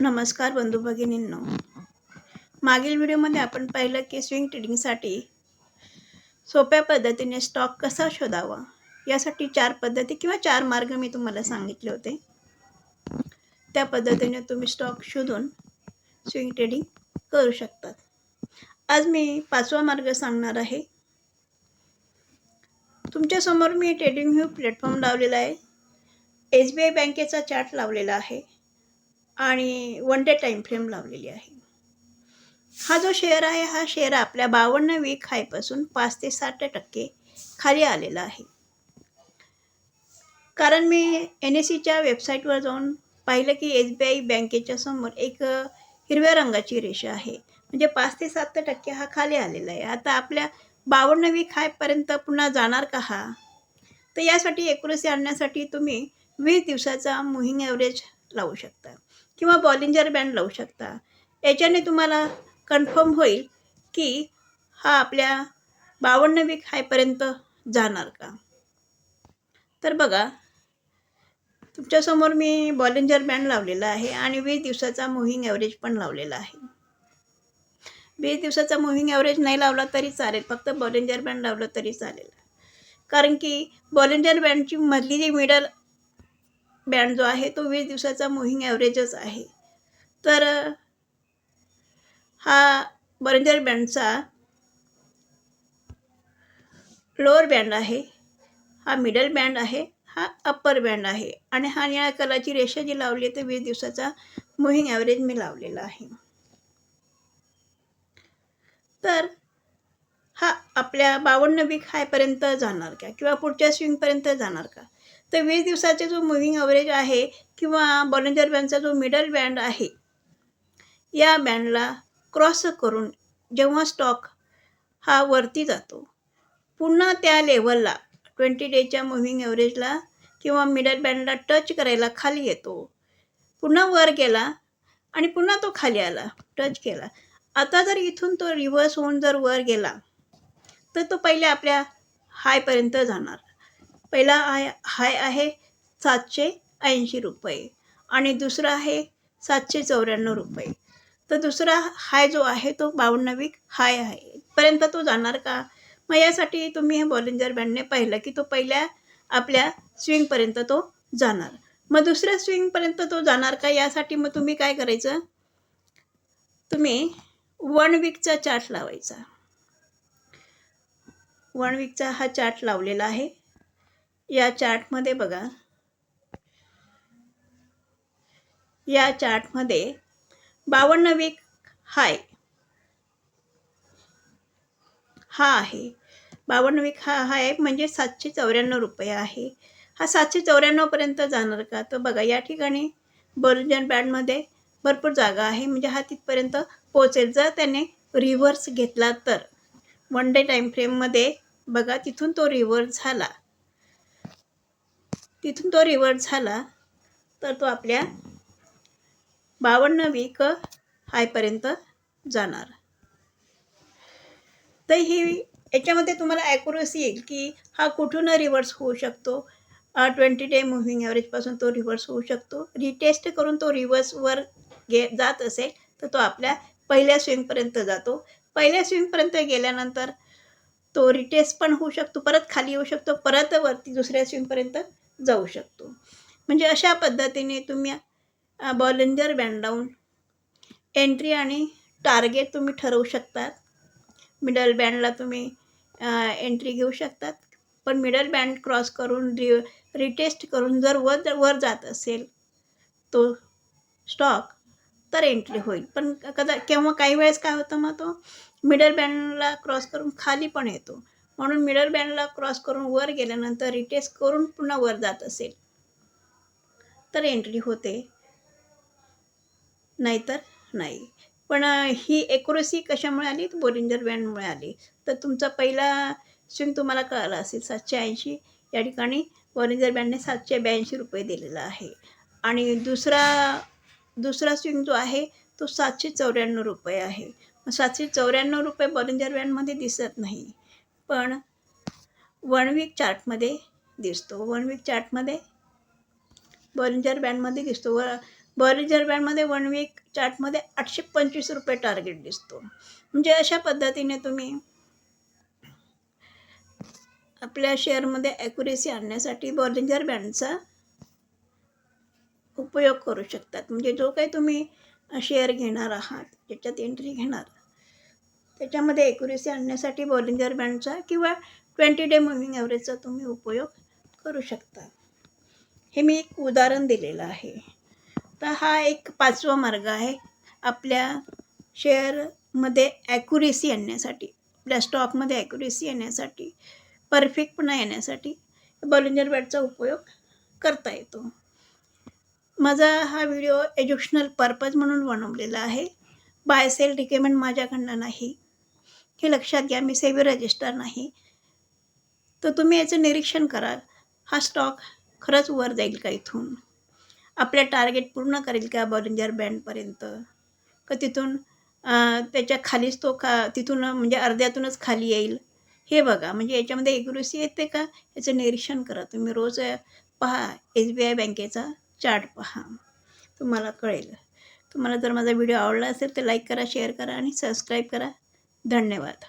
नमस्कार बंधू भगिनींनो. मागील व्हिडिओमध्ये आपण पाहिलं की स्विंग ट्रेडिंगसाठी सोप्या पद्धतीने स्टॉक कसा शोधावा? यासाठी चार पद्धती किंवा चार मार्ग मी तुम्हाला सांगितले होते. त्या पद्धतीने तुम्ही स्टॉक शोधून स्विंग ट्रेडिंग करू शकतात. आज मी पाचवा मार्ग सांगणार आहे. तुमच्यासमोर मी ट्रेडिंग व्ह्यू प्लॅटफॉर्म लावलेला आहे. एस बी आय बँकेचा चार्ट लावलेला आहे. आणि वन डे टाईम फ्रेम लावलेली आहे. हा जो शेअर आहे हा शेअर आपल्या बावन्न वीक हायपासून पाच ते साठ टक्के खाली आलेला आहे. कारण मी एन एस सीच्या वेबसाईटवर जाऊन पाहिलं की एस बी आय बँकेच्या समोर एक हिरव्या रंगाची रेषा आहे. म्हणजे पाच ते सात टक्के हा खाली आलेला आहे. आता आपल्या बावन्न वीक हायपर्यंत पुन्हा जाणार का हा? तर यासाठी एकुरसी आणण्यासाठी तुम्ही वीस दिवसाचा मुव्हिंग ॲव्हरेज लावू शकता. किंवा बॉलिंजर बँड लावू शकता. याच्याने तुम्हाला कन्फर्म होईल की हा आपल्या बावन्न वीक हायपर्यंत जाणार का? तर बघा तुमच्यासमोर मी बॉलिंजर बँड लावलेला आहे आणि वीस दिवसाचा मुव्हिंग ॲव्हरेज पण लावलेला आहे. वीस दिवसाचा मुव्हिंग ॲव्हरेज नाही लावला तरी चालेल फक्त बॉलिंजर बँड लावलं तरी चालेल. कारण की बॉलिंजर बँडची मधली जी मिडल बँड जो आहे तो वीस दिवसाचा मुव्हिंग ॲव्हरेजच आहे. तर हा बॉलिंजर बँडचा लोअर बँड आहे. हा मिडल बँड आहे हा अप्पर बँड आहे आणि हा निळ्या कलरची रेषा जी लावली आहे ते वीस दिवसाचा मुव्हिंग ॲव्हरेज मी लावलेला आहे. तर हा आपल्या बावन्न वीक हायपर्यंत जाणार का? किंवा पुढच्या स्विंगपर्यंत जाणार का? तर वीस दिवसाचा जो मुव्हिंग ॲव्हरेज आहे किंवा बॉलिंजर बँडचा जो मिडल बँड आहे या बँडला क्रॉस करून जेव्हा स्टॉक हा वरती जातो पुन्हा त्या लेवलला ट्वेंटी डेच्या मुव्हिंग ॲव्हरेजला किंवा मिडल बँडला टच करायला खाली येतो. पुन्हा वर गेला आणि पुन्हा तो खाली आला टच केला. आता जर इथून तो रिव्हर्स होऊन जर वर गेला तर तो पहिले आपल्या हायपर्यंत जाणार. पहिला आय हाय आहे सातशे ऐंशी रुपये आणि दुसरा आहे सातशे चौऱ्याण्णव रुपये. तर दुसरा हाय जो आहे तो बावन्न वीक हाय आहे. पर्यंत तो जाणार का? मग यासाठी तुम्ही हे बॉलिंजर बँडने पाहिलं की तो पहिल्या आपल्या स्विंगपर्यंत तो जाणार. मग दुसऱ्या स्विंगपर्यंत तो जाणार का? यासाठी मग तुम्ही काय करायचं? तुम्ही वन वीकचा चार्ट लावायचा. वन वीकचा हा चार्ट लावलेला आहे. या चार्टमध्ये बघा. या चार्टमध्ये बावन्न वीक हाय हा आहे. बावन्न वीक हा हाय म्हणजे सातशे चौऱ्याण्णव रुपये आहे. हा सातशे चौऱ्याण्णवपर्यंत जाणार का? तर बघा या ठिकाणी बर्जन बँडमध्ये भरपूर जागा आहे. म्हणजे हा तिथपर्यंत पोहोचेल. जर त्याने रिव्हर्स घेतला तर. वन डे टाईम फ्रेममध्ये बघा तिथून तो रिव्हर्स झाला. तिथून तो रिवर्स झाला तर तो आपल्या बावन्न वीक हायपर्यंत जाणार. तर ही याच्यामध्ये तुम्हाला ॲक्युरसी येईल की हा कुठून रिव्हर्स होऊ शकतो? ट्वेंटी डे मुव्हिंग ॲव्हरेजपासून तो रिव्हर्स होऊ शकतो. रिटेस्ट करून तो रिव्हर्सवर गे जात असेल तर तो आपल्या पहिल्या स्विंगपर्यंत जातो. पहिल्या स्विंगपर्यंत गेल्यानंतर तो रिटेस्ट पण होऊ शकतो परत खाली येऊ शकतो परत वरती दुसऱ्या स्विंगपर्यंत जाऊ शकतो. म्हणजे अशा पद्धतीने तुम्ही बॉलेंजर बँड लावून एंट्री आणि टार्गेट तुम्ही ठरवू शकतात. मिडल बँडला तुम्ही एंट्री घेऊ शकतात. पण मिडल बँड क्रॉस करून रि रिटेस्ट करून जर वर वर जात असेल तो स्टॉक तर एंट्री होईल. पण कदा केव्हा काही वेळेस काय होतं मग तो मिडल बँडला क्रॉस करून खाली पण येतो. म्हणून मिडल बँडला क्रॉस करून वर गेल्यानंतर रिटेस्ट करून पुन्हा वर जात असेल. तर एंट्री होते. नाहीतर नाही. पण ही एक्युरेसी कशामुळे आली? तर बोरिंजर बँडमुळे आली. तर तुमचा पहिला स्विंग तुम्हाला कळाला असेल. सातशे ऐंशी. या ठिकाणी बोरिंजर बँडने सातशे ब्याऐंशी रुपये दिलेला आहे. आणि दुसरा दुसरा स्विंग जो आहे तो सातशे चौऱ्याण्णव रुपये आहे. सातशे चौऱ्याण्णव रुपये बॉलिंजर बँडमध्ये दिसत नाही. पण वन वीक चार्टमध्ये दिसतो. वन वीक चार्टमध्ये बॉलिंजर बँडमध्ये दिसतो. व बॉलिंजर बँडमध्ये वन वीक चार्टमध्ये आठशे पंचवीस रुपये टार्गेट दिसतो. म्हणजे अशा पद्धतीने तुम्ही आपल्या शेअरमध्ये ॲक्युरेसी आणण्यासाठी बॉलिंजर बँडचा उपयोग करू शकतात. म्हणजे जो काही तुम्ही शेअर घेणार आहात ज्याच्यात एंट्री घेणार त्याच्यामध्ये ॲक्युरेसी आणण्यासाठी बॉलिंजर बँडचा किंवा ट्वेंटी डे मुव्हिंग ॲव्हरेजचा तुम्ही उपयोग करू शकता. हे मी एक उदाहरण दिलेलं आहे. तर हा एक पाचवा मार्ग आहे. आपल्या शेअरमध्ये ॲक्युरेसी आणण्यासाठी आपल्या स्टॉकमध्ये ॲक्युरेसी येण्यासाठी परफेक्टपणा येण्यासाठी बॉलिंजर बॅटचा उपयोग करता येतो. माझा हा व्हिडिओ एज्युकेशनल पर्पज म्हणून बनवलेला आहे. बाय सेल रिकमेंड माझ्याकडनं नाही. हे लक्षात घ्या मी सेवी रजिस्टर नाही. तर तुम्ही याचं निरीक्षण करा हा स्टॉक खरंच वर जाईल का इथून? आपल्या टार्गेट पूर्ण करेल का बॉलिंजर बँडपर्यंत का तिथून त्याच्या खालीच तो खा तिथून म्हणजे अर्ध्यातूनच खाली येईल? हे बघा म्हणजे याच्यामध्ये एक्युरेसी येते का? याचं निरीक्षण करा. तुम्ही रोज पहा एस बी आय बँकेचा चार्ट पहा. तुम्हाला कळेल. तुम्हाला जर माझा व्हिडिओ आवडला असेल तर लाईक करा शेअर करा आणि सबस्क्राईब करा. धन्यवाद.